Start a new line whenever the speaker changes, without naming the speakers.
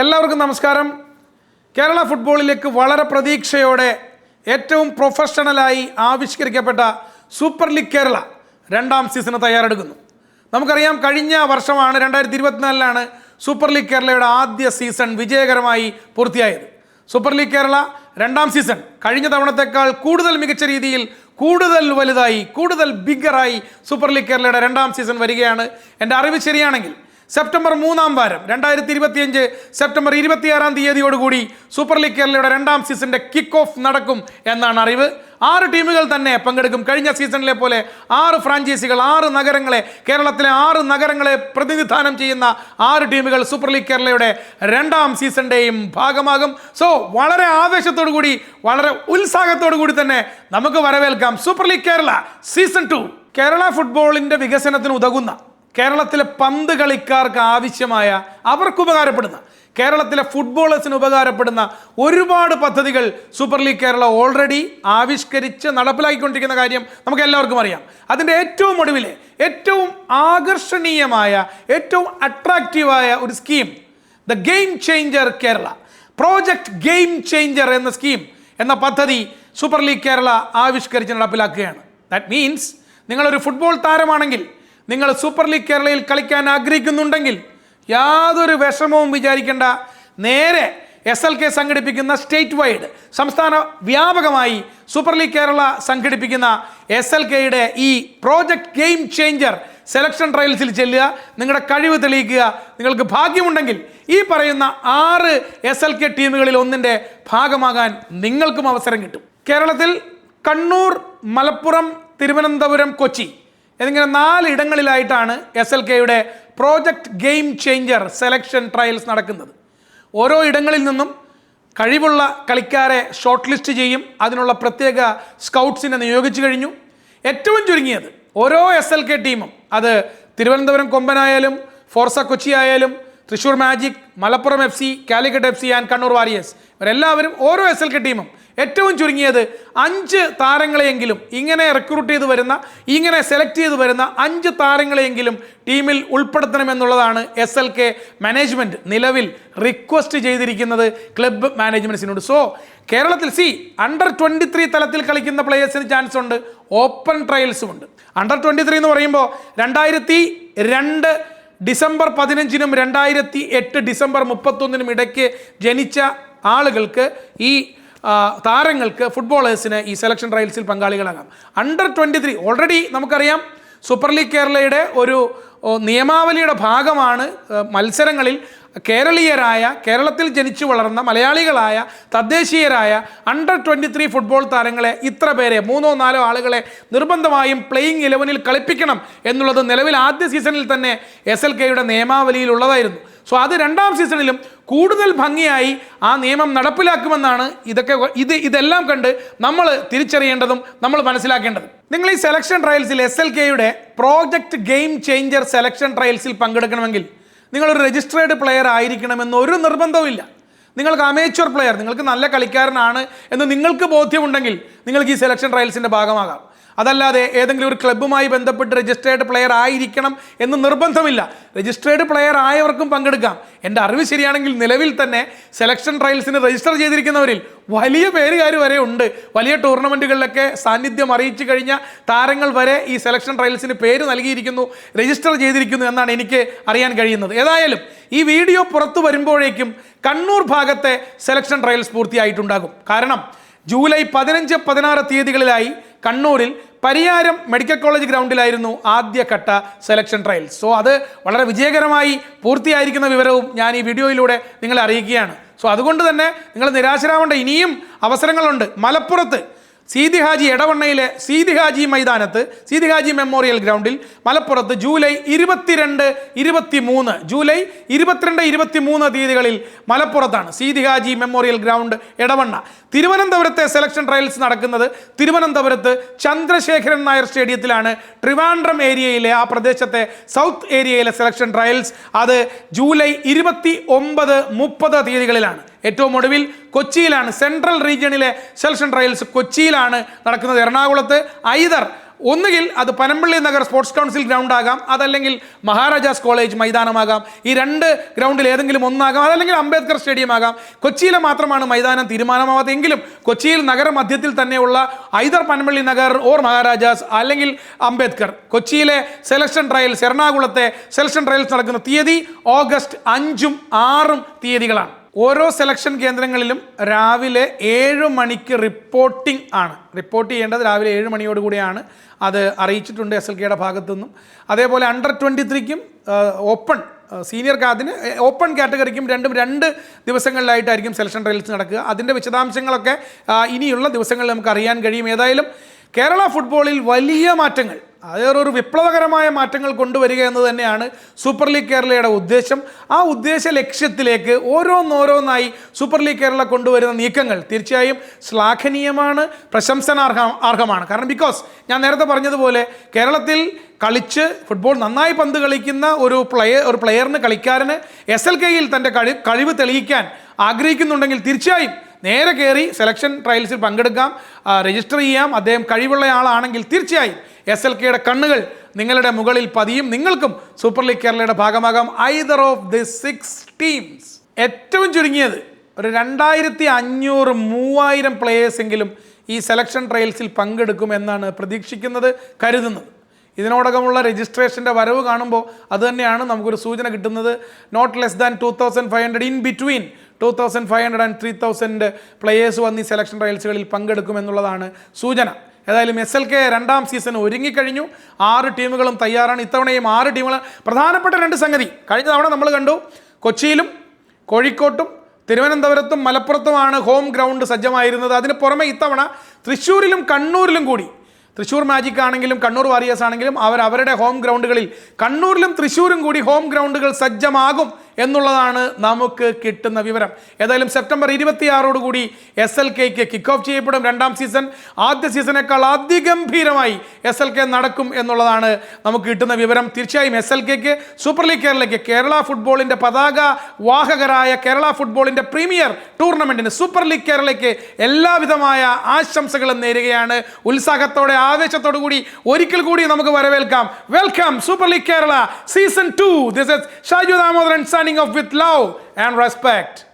എല്ലാവർക്കും നമസ്കാരം. കേരള ഫുട്ബോളിലേക്ക് വളരെ പ്രതീക്ഷയോടെ ഏറ്റവും പ്രൊഫഷണലായി ആവിഷ്കരിക്കപ്പെട്ട സൂപ്പർ ലീഗ് കേരള രണ്ടാം സീസണ് തയ്യാറെടുക്കുന്നു. നമുക്കറിയാം കഴിഞ്ഞ വർഷമാണ് രണ്ടായിരത്തി ഇരുപത്തിനാലിലാണ് സൂപ്പർ ലീഗ് കേരളയുടെ ആദ്യ സീസൺ വിജയകരമായി പൂർത്തിയായത്. സൂപ്പർ ലീഗ് കേരള രണ്ടാം സീസൺ കഴിഞ്ഞ തവണത്തേക്കാൾ കൂടുതൽ മികച്ച രീതിയിൽ കൂടുതൽ വലുതായി കൂടുതൽ ബിഗറായി സൂപ്പർ ലീഗ് കേരളയുടെ രണ്ടാം സീസൺ വരികയാണ്. എന്റെ അറിവ് ശരിയാണെങ്കിൽ സെപ്റ്റംബർ മൂന്നാം വാരം രണ്ടായിരത്തി ഇരുപത്തിയഞ്ച് സെപ്റ്റംബർ ഇരുപത്തിയാറാം തീയതിയോടുകൂടി സൂപ്പർ ലീഗ് കേരളയുടെ രണ്ടാം സീസണിന്റെ കിക്ക് ഓഫ് നടക്കും എന്നാണ് അറിവ്. ആറ് ടീമുകൾ തന്നെ പങ്കെടുക്കും. കഴിഞ്ഞ സീസണിലെ പോലെ ആറ് ഫ്രാഞ്ചൈസികൾ ആറ് നഗരങ്ങളെ കേരളത്തിലെ ആറ് നഗരങ്ങളെ പ്രതിനിധാനം ചെയ്യുന്ന ആറ് ടീമുകൾ സൂപ്പർ ലീഗ് കേരളയുടെ രണ്ടാം സീസണിന്റെയും ഭാഗമാകും. സോ വളരെ ആവേശത്തോടു കൂടി വളരെ ഉത്സാഹത്തോടു കൂടി തന്നെ നമുക്ക് വരവേൽക്കാം super league Kerala season two Kerala ഫുട്ബോളിന്റെ വികസനത്തിന് ഉതകുന്ന കേരളത്തിലെ പന്ത് കളിക്കാർക്ക് ആവശ്യമായ അവർക്ക് ഉപകാരപ്പെടുന്ന കേരളത്തിലെ ഫുട്ബോളേഴ്സിന് ഉപകാരപ്പെടുന്ന ഒരുപാട് പദ്ധതികൾ സൂപ്പർ ലീഗ് കേരള ഓൾറെഡി ആവിഷ്കരിച്ച് നടപ്പിലാക്കിക്കൊണ്ടിരിക്കുന്ന കാര്യം നമുക്ക് എല്ലാവർക്കും അറിയാം. അതിന്റെ ഏറ്റവും ഒടുവിലെ ഏറ്റവും ആകർഷണീയമായ ഏറ്റവും അട്രാക്റ്റീവായ ഒരു scheme the game changer Kerala project game changer എന്ന സ്കീം എന്ന പദ്ധതി സൂപ്പർ ലീഗ് കേരള ആവിഷ്കരിച്ച് നടപ്പിലാക്കുകയാണ്. ദാറ്റ് മീൻസ് നിങ്ങളൊരു ഫുട്ബോൾ താരമാണെങ്കിൽ നിങ്ങൾ സൂപ്പർ ലീഗ് കേരളയിൽ കളിക്കാൻ ആഗ്രഹിക്കുന്നുണ്ടെങ്കിൽ യാതൊരു വിഷമവും വിചാരിക്കേണ്ട. നേരെ എസ് എൽ കെ സംഘടിപ്പിക്കുന്ന സ്റ്റേറ്റ് വൈഡ് സംസ്ഥാന വ്യാപകമായി സൂപ്പർ ലീഗ് കേരള സംഘടിപ്പിക്കുന്ന എസ് എൽ കെയുടെ ഈ പ്രോജക്റ്റ് ഗെയിം ചേഞ്ചർ സെലക്ഷൻ ട്രയൽസിൽ ചെല്ലുക. നിങ്ങളുടെ കഴിവ് തെളിയിക്കുക. നിങ്ങൾക്ക് ഭാഗ്യമുണ്ടെങ്കിൽ ഈ പറയുന്ന ആറ് എസ് എൽ കെ ടീമുകളിൽ ഒന്നിന്റെ ഭാഗമാകാൻ നിങ്ങൾക്കും അവസരം കിട്ടും. കേരളത്തിൽ കണ്ണൂർ മലപ്പുറം തിരുവനന്തപുരം കൊച്ചി എന്നിങ്ങനെ നാലിടങ്ങളിലായിട്ടാണ് എസ് എൽ കെയുടെ project game changer selection trials നടക്കുന്നത്. ഓരോ ഇടങ്ങളിൽ നിന്നും കഴിവുള്ള കളിക്കാരെ ഷോർട്ട് ലിസ്റ്റ് ചെയ്യും. അതിനുള്ള പ്രത്യേക സ്കൗട്ട്സിനെ നിയോഗിച്ചു കഴിഞ്ഞു. ഏറ്റവും ചുരുങ്ങിയത് ഓരോ എസ് എൽ കെ ടീമും അത് തിരുവനന്തപുരം കൊമ്പനായാലും ഫോർസ കൊച്ചി ആയാലും Thrissur magic Malappuram F C Calicut F C and Kannur warriors ഇവരെല്ലാവരും ഓരോ എസ് എൽ കെ ടീമും ഏറ്റവും ചുരുങ്ങിയത് അഞ്ച് താരങ്ങളെയെങ്കിലും ഇങ്ങനെ റിക്രൂട്ട് ചെയ്ത് വരുന്ന ഇങ്ങനെ സെലക്ട് ചെയ്ത് വരുന്ന അഞ്ച് താരങ്ങളെയെങ്കിലും ടീമിൽ ഉൾപ്പെടുത്തണമെന്നുള്ളതാണ് എസ് എൽ കെ മാനേജ്മെന്റ് നിലവിൽ റിക്വസ്റ്റ് ചെയ്തിരിക്കുന്നത് ക്ലബ്ബ് മാനേജ്മെന്റ്സിനോട് സോ കേരളത്തിൽ സി അണ്ടർ ട്വന്റി ത്രീ തലത്തിൽ കളിക്കുന്ന പ്ലേയേഴ്സിന് ചാൻസ് ഉണ്ട്. ഓപ്പൺ ട്രയൽസും ഉണ്ട്. അണ്ടർ ട്വന്റി ത്രീ എന്ന് പറയുമ്പോൾ രണ്ടായിരത്തി രണ്ട് ഡിസംബർ പതിനഞ്ചിനും രണ്ടായിരത്തി എട്ട് ഡിസംബർ മുപ്പത്തൊന്നിനും ഇടയ്ക്ക് ജനിച്ച ആളുകൾക്ക് ഈ താരങ്ങൾക്ക് ഫുട്ബോളേഴ്സിന് ഈ സെലക്ഷൻ ട്രയൽസിൽ പങ്കാളികളാകാം. അണ്ടർ ട്വന്റി ത്രീ ഓൾറെഡി നമുക്കറിയാം സൂപ്പർ ലീഗ് കേരളയുടെ ഒരു നിയമാവലിയുടെ ഭാഗമാണ് മത്സരങ്ങളിൽ കേരളീയരായ കേരളത്തിൽ ജനിച്ചു വളർന്ന മലയാളികളായ തദ്ദേശീയരായ അണ്ടർ ട്വന്റി ത്രീ ഫുട്ബോൾ താരങ്ങളെ ഇത്ര പേരെ മൂന്നോ നാലോ ആളുകളെ നിർബന്ധമായും പ്ലേയിങ് ഇലവനിൽ കളിപ്പിക്കണം എന്നുള്ളത് നിലവിൽ ആദ്യ സീസണിൽ തന്നെ എസ് എൽ കെയുടെ നിയമാവലിയിൽ ഉള്ളതായിരുന്നു സോ അത് രണ്ടാം സീസണിലും കൂടുതൽ ഭംഗിയായി ആ നിയമം നടപ്പിലാക്കുമെന്നാണ് ഇതൊക്കെ ഇത് ഇതെല്ലാം കണ്ട് നമ്മൾ തിരിച്ചറിയേണ്ടതും നമ്മൾ മനസ്സിലാക്കേണ്ടതും. നിങ്ങൾ ഈ സെലക്ഷൻ ട്രയൽസിൽ എസ് എൽ കെയുടെ പ്രോജക്റ്റ് ഗെയിം ചേഞ്ചർ സെലക്ഷൻ ട്രയൽസിൽ പങ്കെടുക്കണമെങ്കിൽ നിങ്ങളൊരു രജിസ്ട്രേഡ് പ്ലെയർ ആയിരിക്കണമെന്ന് ഒരു നിർബന്ധവുമില്ല. നിങ്ങൾക്ക് അമേച്വർ പ്ലെയർ നിങ്ങൾക്ക് നല്ല കളിക്കാരനാണ് എന്ന് നിങ്ങൾക്ക് ബോധ്യമുണ്ടെങ്കിൽ നിങ്ങൾക്ക് ഈ സെലക്ഷൻ ട്രയൽസിന്റെ ഭാഗമാകാം. അതല്ലാതെ ഏതെങ്കിലും ഒരു ക്ലബ്ബുമായി ബന്ധപ്പെട്ട് രജിസ്റ്റേർഡ് പ്ലെയർ ആയിരിക്കണം എന്ന് നിർബന്ധമില്ല. രജിസ്റ്റേർഡ് പ്ലെയർ ആയവർക്കും പങ്കെടുക്കാം. എന്റെ അറിവ് ശരിയാണെങ്കിൽ നിലവിൽ തന്നെ സെലക്ഷൻ ട്രയൽസിന് രജിസ്റ്റർ ചെയ്തിരിക്കുന്നവരിൽ വലിയ പേരുകാർ വരെ ഉണ്ട്. വലിയ ടൂർണമെന്റുകളിലൊക്കെ സാന്നിധ്യം അറിയിച്ചു കഴിഞ്ഞ താരങ്ങൾ വരെ ഈ സെലക്ഷൻ ട്രയൽസിന് പേര് നൽകിയിരിക്കുന്നു രജിസ്റ്റർ ചെയ്തിരിക്കുന്നു എന്നാണ് എനിക്ക് അറിയാൻ കഴിയുന്നത്. ഏതായാലും ഈ വീഡിയോ പുറത്തു വരുമ്പോഴേക്കും കണ്ണൂർ ഭാഗത്തെ സെലക്ഷൻ ട്രയൽസ് പൂർത്തിയായിട്ടുണ്ടാകും. കാരണം ജൂലൈ പതിനഞ്ച് പതിനാറ് തീയതികളിലായി കണ്ണൂരിൽ പരിയാരം മെഡിക്കൽ കോളേജ് ഗ്രൗണ്ടിലായിരുന്നു ആദ്യഘട്ട സെലക്ഷൻ ട്രയൽസ് സോ അത് വളരെ വിജയകരമായി പൂർത്തിയായിരിക്കുന്ന വിവരവും ഞാൻ ഈ വീഡിയോയിലൂടെ നിങ്ങളെ അറിയിക്കുകയാണ്. സോ അതുകൊണ്ട് തന്നെ നിങ്ങൾ നിരാശരാവേണ്ട ഇനിയും അവസരങ്ങളുണ്ട്. മലപ്പുറത്ത് സീതി ഹാജി എടവണ്ണയിലെ സീതി ഹാജി മൈതാനത്ത് സീതി ഹാജി മെമ്മോറിയൽ ഗ്രൗണ്ടിൽ മലപ്പുറത്ത് ജൂലൈ ഇരുപത്തിരണ്ട് ഇരുപത്തി മൂന്ന് ജൂലൈ ഇരുപത്തിരണ്ട് ഇരുപത്തി മൂന്ന് തീയതികളിൽ മലപ്പുറത്താണ് സീതി ഹാജി മെമ്മോറിയൽ ഗ്രൗണ്ട് എടവണ്ണ. തിരുവനന്തപുരത്തെ സെലക്ഷൻ ട്രയൽസ് നടക്കുന്നത് തിരുവനന്തപുരത്ത് ചന്ദ്രശേഖരൻ നായർ സ്റ്റേഡിയത്തിലാണ്. ട്രിവാൻഡ്രം ഏരിയയിലെ ആ പ്രദേശത്തെ സൗത്ത് ഏരിയയിലെ സെലക്ഷൻ ട്രയൽസ് അത് ജൂലൈ ഇരുപത്തി ഒമ്പത് മുപ്പത് തീയതികളിലാണ്. ഏറ്റവും ഒടുവിൽ കൊച്ചിയിലാണ് സെൻട്രൽ റീജിയണിലെ സെലക്ഷൻ ട്രയൽസ് കൊച്ചിയിലാണ് നടക്കുന്നത്. എറണാകുളത്ത് ഐതർ ഒന്നുകിൽ അത് Panampilly Nagar sports council ground ആകാം അതല്ലെങ്കിൽ മഹാരാജാസ് കോളേജ് മൈതാനമാകാം. ഈ രണ്ട് ഗ്രൗണ്ടിൽ ഏതെങ്കിലും ഒന്നാകാം അതല്ലെങ്കിൽ അംബേദ്കർ സ്റ്റേഡിയം ആകാം. കൊച്ചിയിലെ മാത്രമാണ് മൈതാനം തീരുമാനമാവാത്തതെങ്കിലും കൊച്ചിയിൽ നഗരമധ്യത്തിൽ തന്നെയുള്ള ഐതർ പനമ്പള്ളി നഗർ ഓർ മഹാരാജാസ് അല്ലെങ്കിൽ അംബേദ്കർ. കൊച്ചിയിലെ സെലക്ഷൻ ട്രയൽസ് എറണാകുളത്തെ സെലക്ഷൻ ട്രയൽസ് നടക്കുന്ന തീയതി ഓഗസ്റ്റ് അഞ്ചും ആറും തീയതികളാണ്. ഓരോ സെലക്ഷൻ കേന്ദ്രങ്ങളിലും രാവിലെ ഏഴ് മണിക്ക് റിപ്പോർട്ടിംഗ് ആണ്. റിപ്പോർട്ട് ചെയ്യേണ്ടത് രാവിലെ ഏഴ് മണിയോടുകൂടിയാണ് അത് അറിയിച്ചിട്ടുണ്ട് എസ് എൽ കെയുടെ ഭാഗത്തു നിന്നും അതേപോലെ അണ്ടർ ട്വന്റി ത്രീക്കും ഓപ്പൺ സീനിയർ കാതിന് ഓപ്പൺ കാറ്റഗറിക്കും രണ്ടും രണ്ട് ദിവസങ്ങളിലായിട്ടായിരിക്കും സെലക്ഷൻ ട്രയൽസ് നടക്കുക. അതിന്റെ വിശദാംശങ്ങളൊക്കെ ഇനിയുള്ള ദിവസങ്ങളിൽ നമുക്ക് അറിയാൻ കഴിയും. ഏതായാലും കേരള ഫുട്ബോളിൽ വലിയ മാറ്റങ്ങൾ. അതേറൊരു വിപ്ലവകരമായ മാറ്റങ്ങൾ കൊണ്ടുവരിക എന്ന് തന്നെയാണ് സൂപ്പർ ലീഗ് കേരളയുടെ ഉദ്ദേശം. ആ ഉദ്ദേശ ലക്ഷ്യത്തിലേക്ക് ഓരോന്നോരോന്നായി സൂപ്പർ ലീഗ് കേരള കൊണ്ടുവരുന്ന നീക്കങ്ങൾ തീർച്ചയായും ശ്ലാഘനീയമാണ് പ്രശംസനാർഹ അർഹമാണ്. കാരണം ബിക്കോസ് ഞാൻ നേരത്തെ പറഞ്ഞതുപോലെ കേരളത്തിൽ കളിച്ച് ഫുട്ബോൾ നന്നായി പന്ത് കളിക്കുന്ന ഒരു പ്ലെയർ ഒരു പ്ലെയറിന് കളിക്കാരന് എസ് എൽ കെയിൽ തന്റെ കഴി കഴിവ് തെളിയിക്കാൻ ആഗ്രഹിക്കുന്നുണ്ടെങ്കിൽ തീർച്ചയായും നേരെ കയറി സെലക്ഷൻ ട്രയൽസിൽ പങ്കെടുക്കാം. രജിസ്റ്റർ ചെയ്യാം. അദ്ദേഹം കഴിവുള്ള ആളാണെങ്കിൽ തീർച്ചയായും എസ് എൽ കെയുടെ കണ്ണുകൾ നിങ്ങളുടെ മുകളിൽ പതിയും. നിങ്ങൾക്കും സൂപ്പർ ലീഗ് കേരളയുടെ ഭാഗമാകാം. Either of the six teams ഏറ്റവും ചുരുങ്ങിയത് ഒരു രണ്ടായിരത്തി അഞ്ഞൂറ് മൂവായിരം പ്ലേയേഴ്സെങ്കിലും ഈ സെലക്ഷൻ ട്രയൽസിൽ പങ്കെടുക്കും എന്നാണ് പ്രതീക്ഷിക്കുന്നത് കരുതുന്നത്. ഇതിനോടകമുള്ള രജിസ്ട്രേഷന്റെ വരവ് കാണുമ്പോൾ അതുതന്നെയാണ് നമുക്കൊരു സൂചന കിട്ടുന്നത്. Not less than two thousand five hundred in between two thousand five hundred and three thousand players വന്ന് ഈ സെലക്ഷൻ ട്രയൽസുകളിൽ പങ്കെടുക്കുമെന്നുള്ളതാണ് സൂചന. ഏതായാലും എസ് എൽ കെ രണ്ടാം സീസൺ ഒരുങ്ങിക്കഴിഞ്ഞു. ആറ് ടീമുകളും തയ്യാറാണ്. ഇത്തവണയും ആറ് ടീമുകൾ പ്രധാനപ്പെട്ട രണ്ട് സംഗതി. കഴിഞ്ഞ തവണ നമ്മൾ കണ്ടു. കൊച്ചിയിലും കോഴിക്കോട്ടും തിരുവനന്തപുരത്തും മലപ്പുറത്തുമാണ് ഹോം ഗ്രൗണ്ട് സജ്ജമായിരുന്നത്. അതിന് പുറമെ ഇത്തവണ തൃശ്ശൂരിലും കണ്ണൂരിലും കൂടി. തൃശ്ശൂർ മാജിക് ആണെങ്കിലും കണ്ണൂർ വാരിയേഴ്സ് ആണെങ്കിലും അവർ അവരുടെ ഹോം ഗ്രൗണ്ടുകളിൽ കണ്ണൂരിലും തൃശ്ശൂരും കൂടി ഹോം ഗ്രൗണ്ടുകൾ സജ്ജമാകും എന്നുള്ളതാണ് നമുക്ക് കിട്ടുന്ന വിവരം. ഏതായാലും സെപ്റ്റംബർ ഇരുപത്തിയാറോടുകൂടി എസ് എൽ കെക്ക് കിക്ക് ഓഫ് ചെയ്യപ്പെടും രണ്ടാം സീസൺ ആദ്യ സീസണേക്കാൾ അതിഗംഭീരമായി എസ് എൽ കെ നടക്കും എന്നുള്ളതാണ് നമുക്ക് കിട്ടുന്ന വിവരം. തീർച്ചയായും എസ് എൽ കെക്ക് സൂപ്പർ ലീഗ് കേരളയ്ക്ക് കേരള ഫുട്ബോളിന്റെ പതാക വാഹകരായ കേരള ഫുട്ബോളിന്റെ പ്രീമിയർ ടൂർണമെന്റിന് സൂപ്പർ ലീഗ് കേരളയ്ക്ക് എല്ലാവിധമായ ആശംസകളും നേരുകയാണ്. ഉത്സാഹത്തോടെ ആവേശത്തോടു കൂടി ഒരിക്കൽ കൂടി നമുക്ക് വരവേൽക്കാം. Welcome super league Kerala. Season two this is Shaju Damodaran understanding of with love and respect.